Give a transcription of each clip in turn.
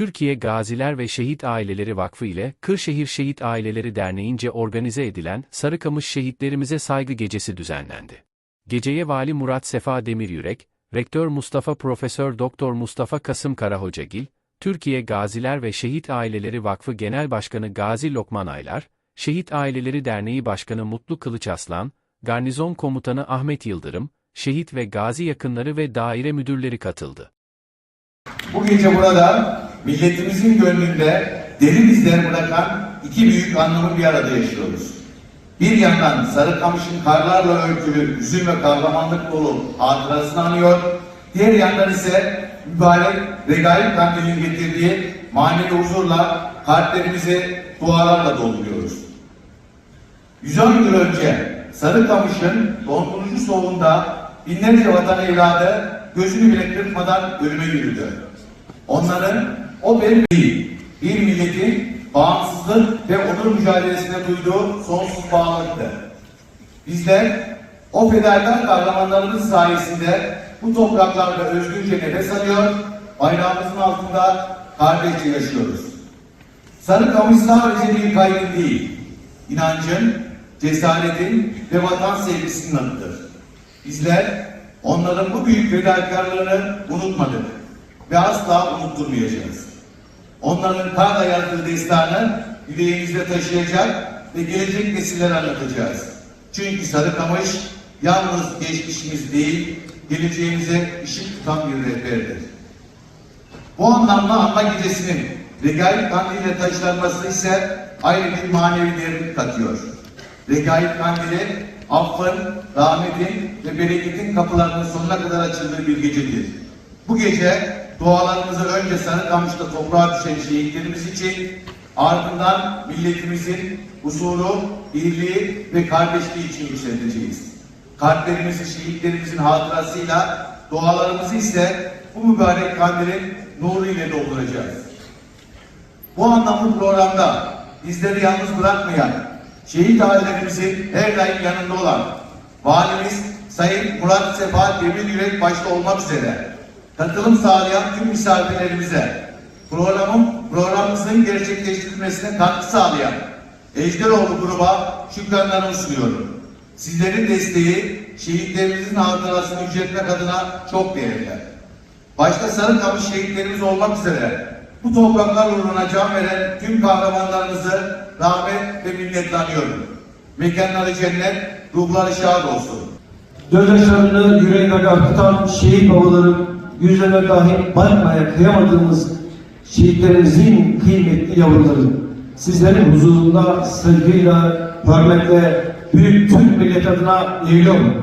Türkiye Gaziler ve Şehit Aileleri Vakfı ile Kırşehir Şehit Aileleri Derneği'nce organize edilen Sarıkamış Şehitlerimize Saygı Gecesi düzenlendi. Geceye Vali Murat Sefa Demiryürek, Rektör Mustafa Profesör Doktor Mustafa Kasım Karahocagil, Türkiye Gaziler ve Şehit Aileleri Vakfı Genel Başkanı Gazi Lokman Aylar, Şehit Aileleri Derneği Başkanı Mutlu Kılıç Aslan, Garnizon Komutanı Ahmet Yıldırım, şehit ve gazi yakınları ve daire müdürleri katıldı. Bu gece burada milletimizin gönlünde derin izler bırakan iki büyük anlamı bir arada yaşıyoruz. Bir yandan Sarıkamış'ın karlarla örtülü üzüm ve kahramanlık dolu hatırasını anıyor. Diğer yandan ise mübarek regaib kandilin getirdiği manevi huzurla kalplerimizi dualarla dolduruyoruz. 110 yıl önce Sarıkamış'ın dondurucu soğuğunda binlerce vatan evladı gözünü bile kırpmadan ölüme yürüdü. Onların o bir değil, bir milletin bağımsızlık ve onur mücadelesine duyduğu sonsuz bağlılıktı. Bizler o fedakar kahramanlarımız sayesinde bu topraklarda özgürce nefes alıyor, bayrağımızın altında kardeşçe yaşıyoruz. Sarıkamış sadece bir kaygı değil, inancın, cesaretin ve vatan sevgisinin adıdır. Bizler onların bu büyük fedakarlığını unutmadık ve asla unutturmayacağız. Onların karla yazdığı destanı yüreğimizde taşıyacak ve gelecek nesillere anlatacağız. Çünkü Sarıkamış yalnız geçmişimiz değil, geleceğimize ışık tutan bir rehberdir. Bu anlamda anma gecesinin regaib kandiliyle taşlanması ise ayrı bir manevi değerini katıyor. Regaib kandili affın, rahmetin ve bereketin kapılarının sonuna kadar açıldığı bir gecedir. Bu gece dualarımızı önce Sarıkamış'ta toprağa düşen şehitlerimiz için ardından milletimizin huzuru, birliği ve kardeşliği için yükselteceğiz. Kalplerimizi şehitlerimizin hatırasıyla, dualarımızı ise bu mübarek kandilin nuru ile dolduracağız. Bu anlamlı programda bizleri yalnız bırakmayan, şehit ailelerimizin her daim yanında olan Valimiz Sayın Murat Sefa Demir Yürek başta olmak üzere katılım sağlayan tüm misafirlerimize programın programımızın gerçekleştirilmesine katkı sağlayan Ejderoğlu gruba şükranlarımı sunuyorum. Sizlerin desteği şehitlerimizin hatırasını yüceltmek adına çok değerli. Başta Sarıkamış şehitlerimiz olmak üzere bu topraklar uğruna can veren tüm kahramanlarımızı rahmet ve minnetle anıyorum. Mekanları cennet, ruhları şad olsun. Gözyaşlarını yüreğine akıtan şehit babalarım, yüzlerine dahi bakmaya kıyamadığımız şehitlerimizin kıymetli yavruları. Sizlerin huzurunda saygıyla, hürmetle büyük Türk millet adına eğiliyorum.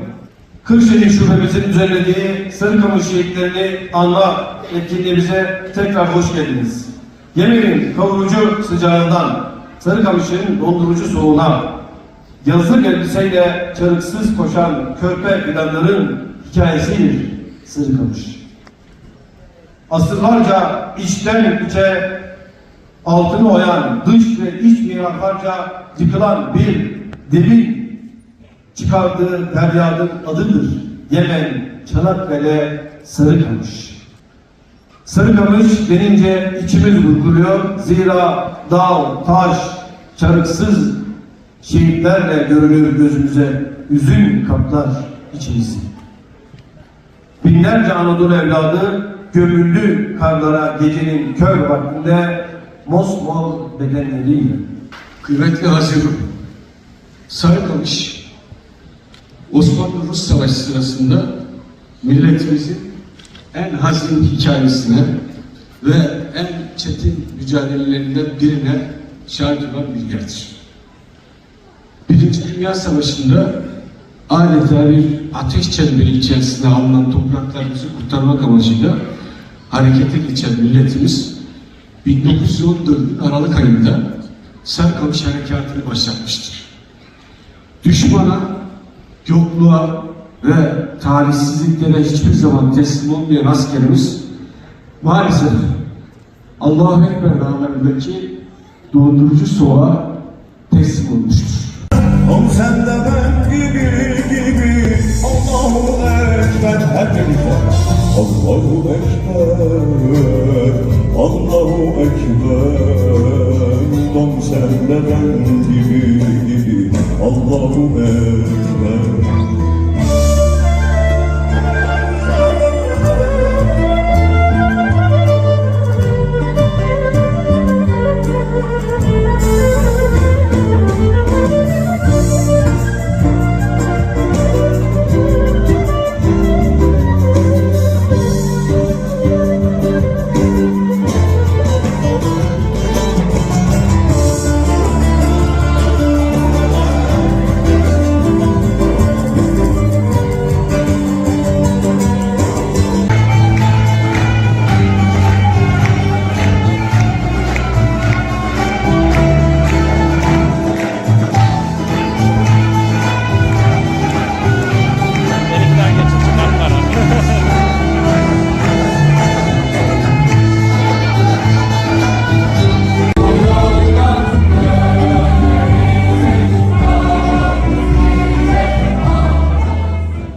Kırşehir Şubemizin düzenlediği Sarıkamış şehitlerini anma etkinliğimize tekrar hoş geldiniz. Yemen'in kavurucu sıcağından Sarıkamış'ın dondurucu soğuğuna yazlık elbiseyle çarıksız koşan körpe fidanların hikayesidir Sarıkamış. Asırlarca içten içe altını oyan dış ve iç mimarlarca yıkılan bir devin çıkardığı feryadın adıdır. Yemen, Çanakkale, Sarıkamış. Sarıkamış denince içimiz burkuluyor. Zira dağ, taş, çarıksız şehitlerle görünür gözümüze. Üzün kaplar içimizi. Binlerce Anadolu evladı gömüldü karlara gecenin kör vaktinde mosmor bedenleriyle. Kıymetli hazırım, Sarıkamış, Osmanlı-Rus Savaşı sırasında milletimizin en hazin hikayesine ve en çetin mücadelelerinden birine şahit olan bir yerdir. Birinci Dünya Savaşı'nda adeta bir ateş çemberi içerisinde alınan topraklarımızı kurtarmak amacıyla harekete geçen milletimiz 1914'ün Aralık ayında Sarıkamış Harekatı'nı başlatmıştır. Düşmana, yokluğa ve talihsizliklere hiçbir zaman teslim olmayan askerimiz maalesef Allahu Ekber dağlarındaki dondurucu soğuğa teslim olmuştur. Ol sen de ben gibi gibi Allahu Ekber hepimize Allahu Ekber Allahu Ekber Dön sen de ben gibi Allahu Ekber